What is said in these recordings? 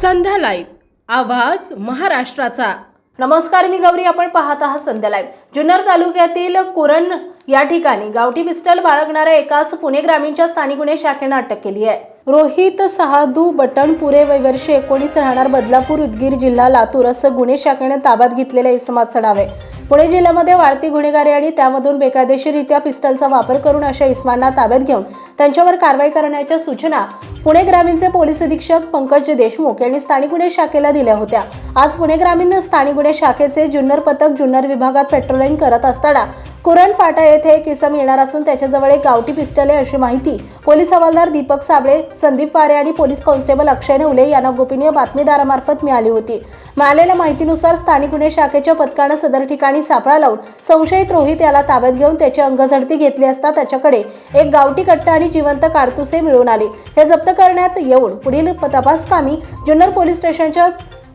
संध्या live आवाज महाराष्ट्राचा. नमस्कार मी गौरी. आपण पाहत आहात संध्या लाईव्ह. जुन्नर तालुक्यातील कुरण या ठिकाणी गावठी पिस्टल बाळगणाऱ्या एकाच पुणे ग्रामीणच्या स्थानिक गुन्हे शाखेनं अटक केली आहे. रोहित सहादू बटणपुरे वय वर्ष एकोणीस राहणार बदलापूर उदगीर जिल्हा लातूर असं गुन्हे शाखेने ताब्यात घेतलेल्या इसमाचं नाव आहे पुणे जिल्ह्यामध्ये वाढती गुन्हेगारी आणि त्यामधून बेकायदेशीररित्या पिस्टलचा वापर करून अशा इस्मांना ताब्यात घेऊन त्यांच्यावर कारवाई करण्याच्या सूचना पुणे ग्रामीणचे पोलीस अधीक्षक पंकज देशमुख यांनी स्थानिक गुन्हे शाखेला दिल्या होत्या. आज पुणे ग्रामीण स्थानिक गुन्हे शाखेचे जुन्नर पथक जुन्नर विभागात पेट्रोलिंग करत असताना कुरण फाटा येथे एक इसम येणार असून त्याच्याजवळ एक गावठी पिस्टल आहे अशी माहिती पोलीस हवालदार दीपक साबळे संदीप वारे आणि पोलीस कॉन्स्टेबल अक्षय नवले यांना गोपनीय बातमीदारामार्फत मिळाली होती. मिळालेल्या माहितीनुसार स्थानिक गुन्हे शाखेच्या पथकानं सदर ठिकाणी सापळा लावून संशयित रोहित याला ताब्यात घेऊन त्याची अंगझडती घेतली असता त्याच्याकडे एक गावठी कट्टा आणि जिवंत काडतुसे मिळून आले. हे जप्त करण्यात येऊन पुढील तपास कामी जुन्नर पोलीस स्टेशनच्या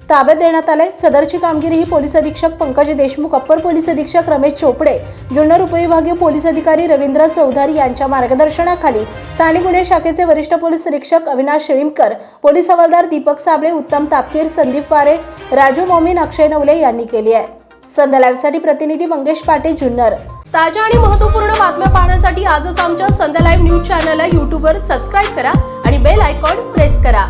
ताब्यात देण्यात आले सदरची कामगिरी ही पोलीस अधीक्षक पंकज देशमुख अप्पर पोलीस अधीक्षक रमेश चोपडे जुन्नर उपविभागीय पोलीस अधिकारी रवींद्र चौधरी यांच्या मार्गदर्शनाखाली स्थानिक गुन्हे शाखेचे वरिष्ठ पोलीस निरीक्षक अविनाश शेळीमकर पोलीस हवालदार दीपक साबळे उत्तम तापकीर संदीप वारे राजू मोमीन अक्षय नवले यांनी केली आहे. संध्या लाईव्हसाठी प्रतिनिधी मंगेश पाटील जुन्नर. ताज्या आणि महत्त्वपूर्ण बातम्या पाहण्यासाठी आजच आमच्या संध्या लाईव्ह न्यूज चॅनलला यूट्यूबवर सबस्क्राईब करा आणि बेल आयकॉन प्रेस करा.